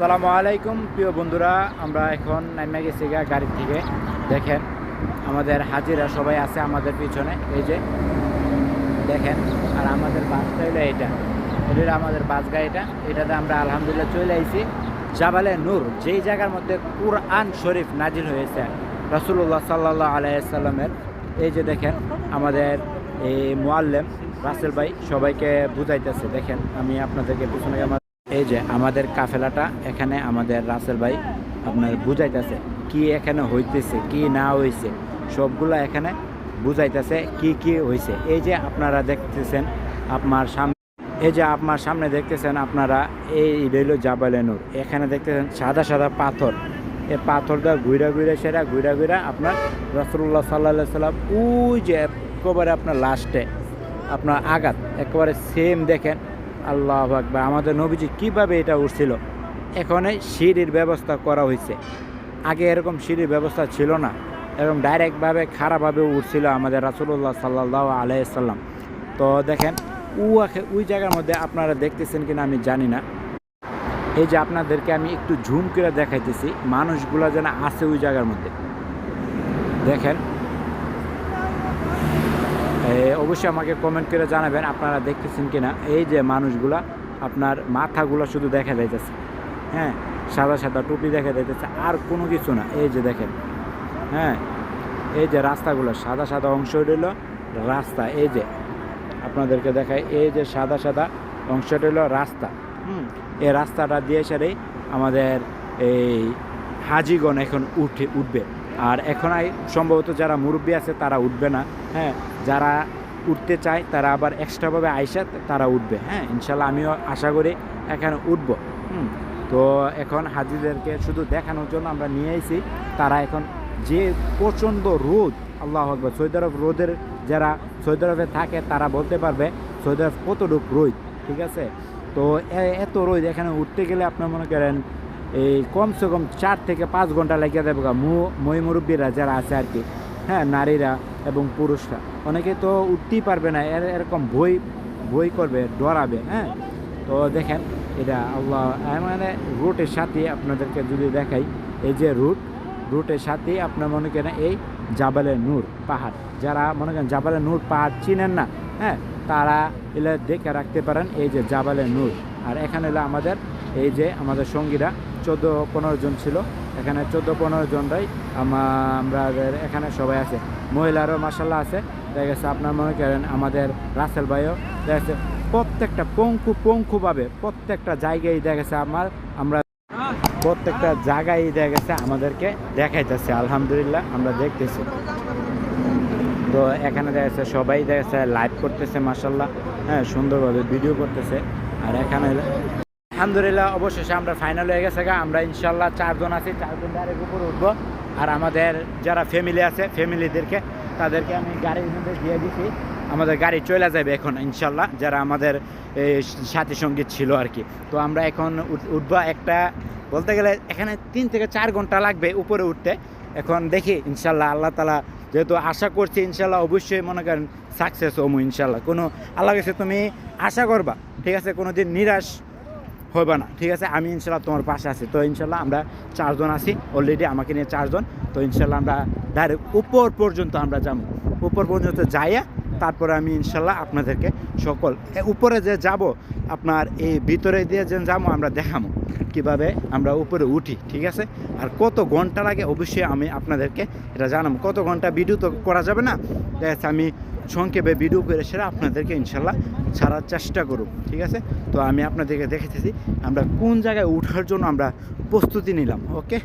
সালামু আলাইকুম, প্রিয় বন্ধুরা। আমরা এখন নাইমা গেছি গা গাড়ির থেকে দেখেন, আমাদের হাজিরা সবাই আছে আমাদের পিছনে। এই যে, দেখেন, আর আমাদের বাসটা হলো এটা এটা আমাদের বাস গাড়িটা এটাতে আমরা আলহামদুলিল্লাহ চলে আইছি। জাবালে নূর, যেই জায়গার মধ্যে কুরআন শরীফ নাজিল হয়েছে রাসুল্লাহ সাল্লাহ আলাইসাল্লামের এই যে দেখেন, আমাদের এই মোয়াল্লেম রাসেল ভাই সবাইকে বুঝাইতেছে। দেখেন, আমি আপনাদেরকে পিছনে আমার এই যে আমাদের কাফেলাটা, এখানে আমাদের রাসেল ভাই আপনার বুঝাইতেছে কি এখানে হইতেছে, কি না হইছে। সবগুলা এখানে বুঝাইতেছে কি কি হইছে। এই যে আপনারা দেখতেছেন আপনার সামনে, এই যে আপনার সামনে দেখতেছেন আপনারা, এই রইল জাবালেনুর এখানে দেখতেছেন সাদা সাদা পাথর। এই পাথরটা ঘুরা ঘুরে সেরা ঘুরা ঘুরা আপনার রসুল্লাহ সাল্লাহ সাল্লাম ওই যে একেবারে আপনার লাস্টে আপনার আঘাত, একেবারে সেম দেখেন। আল্লাহ আকবার। আমাদের নবীজি কীভাবে এটা উঠছিল? এখানে সিঁড়ির ব্যবস্থা করা হয়েছে। আগে এরকম সিঁড়ির ব্যবস্থা ছিল না। এরকম ডাইরেক্টভাবে খারাপভাবে উঠছিল আমাদের রাসুল্লাহ সাল্লাহ আলাইসাল্লাম তো দেখেন উ ওই জায়গার মধ্যে আপনারা দেখতেছেন কিনা আমি জানি না। এই যে আপনাদেরকে আমি একটু ঝুম করে দেখাইতেছি, মানুষগুলো যেন আছে ওই জায়গার মধ্যে। দেখেন অবশ্যই আমাকে কমেন্ট করে জানাবেন আপনারা দেখতেছেন কিনা। এই যে মানুষগুলা, আপনার মাথাগুলো শুধু দেখা যাইতেছে। হ্যাঁ সাদা সাদা টুপি দেখা যাইতেছে, আর কোনো কিছু না। এই যে দেখেন হ্যাঁ এই যে রাস্তাগুলো, সাদা সাদা অংশ রইল রাস্তা। এই যে, আপনাদেরকে দেখায় এই যে সাদা সাদা অংশটা হলো রাস্তা। হুম এই রাস্তাটা দিয়ে সেরেই আমাদের এই হাজিগণ এখন উঠে, উঠবে। আর এখন সম্ভবত যারা মুরব্বী আছে তারা উঠবে না হ্যাঁ? যারা উঠতে চায় তারা আবার এক্সট্রাভাবে আইসা তারা উঠবে হ্যাঁ? ইনশাল্লাহ আমিও আশা করি এখানে উঠবো, হুম? তো এখন হাজিদেরকে শুধু দেখানোর জন্য আমরা নিয়ে এসেছি তারা এখন যে প্রচণ্ড রোদ, আল্লাহ আকবর সৌদি আরব রোদের যারা সৌদি আরবে থাকে তারা বলতে পারবে সৌদি আরব কতটুক রোদ, ঠিক আছে? তো এত রোদ এখানে উঠতে গেলে আপনার মনে করেন এই কমসে কম চার থেকে পাঁচ ঘণ্টা লেগে। মু মই মুরব্বীরা যারা আছে আর কি হ্যাঁ নারীরা এবং পুরুষরা। অনেকে তো উঠতেই পারবে না, এর এরকম বই বই করবে, ডরাবে হ্যাঁ। তো দেখেন, এটা আল্লাহ মানে রুটের সাথে আপনাদেরকে যদি দেখাই, এই যে রুট, রুটের সাথে আপনার মনে করেন এই জাবালে নূর পাহাড়। যারা মনে করেন জাবালে নূর পাহাড় চিনেন না হ্যাঁ তারা এলে দেখে রাখতে পারেন এই যে জাবালে নূর। আর এখানে হলো আমাদের, এই যে আমাদের সঙ্গীরা চোদ্দ পনেরো জন ছিল। এখানে চোদ্দ পনেরো জনরাই আমা- আমাদের এখানে সবাই আছে। মহিলারও মাসাল্লাহ আছে। দেখা গেছে আপনার মনে করেন আমাদের রাসেল ভাইও। দেখা গেছে প্রত্যেকটা পঙ্কু পঙ্কুভাবে প্রত্যেকটা জায়গায় দেখা গেছে আমার আমরা প্রত্যেকটা জায়গায় দেখা গেছে আমাদেরকে দেখাইতেছে। আলহামদুলিল্লাহ, আমরা দেখতেছি। তো এখানে দেখা যাচ্ছে সবাই দেখা যাচ্ছে লাইভ করতেছে মাসাল্লাহ হ্যাঁ সুন্দরভাবে ভিডিও করতেছে। আর এখানে আলহামদুলিল্লাহ, অবশেষে আমরা ফাইনাল হয়ে গেছে গা। আমরা ইনশাল্লাহ চারজন আছি, চারজন ডাইরেক্ট উপরে উঠবো। আর আমাদের যারা ফ্যামিলি আছে ফ্যামিলিদেরকে তাদেরকে আমি গাড়ির মধ্যে দিয়ে দিছি। আমাদের গাড়ি চলে যাবে এখন, ইনশাল্লাহ, যারা আমাদের সাথী সংগীত ছিল আর কি। তো আমরা এখন উঠ- উঠবো একটা, বলতে গেলে এখানে তিন থেকে চার ঘণ্টা লাগবে উপরে উঠতে। এখন দেখি, ইনশাল্লাহ, আল্লাহ তালা যেহেতু আশা করছি, ইনশাল্লাহ অবশ্যই মনে করেন সাকসেস হমু, ইনশাল্লাহ। কোনো, আল্লাহ কাছে তুমি আশা করবা, ঠিক আছে? কোনো দিন নিরাশ হবে না। ঠিক আছে? আমি ইনশাল্লাহ তোমার পাশে আছি। তো ইনশাল্লাহ আমরা চারজন আছি। অলরেডি আমাকে নিয়ে চারজন। তো ইনশাল্লাহ আমরা ডাইরেক্ট উপর পর্যন্ত আমরা যাব। উপর পর্যন্ত যাইয়া তারপরে আমি ইনশাল্লাহ আপনাদেরকে সকল উপরে যে যাব, আপনার এই ভিতরে দিয়ে যে যাব, আমরা দেখাবো কীভাবে আমরা উপরে উঠি। ঠিক আছে? আর কত ঘণ্টা লাগে অবশ্যই আমি আপনাদেরকে এটা জানাব কত ঘণ্টা ভিডিও তো করা যাবে না? আমি সংক্ষেপে ভিডিও করে সেটা আপনাদেরকে ইনশাল্লাহ ছাড়ার চেষ্টা করুক ঠিক আছে? তো আমি আপনাদেরকে দেখেছি আমরা কোন জায়গায় উঠার জন্য আমরা প্রস্তুতি নিলাম ওকে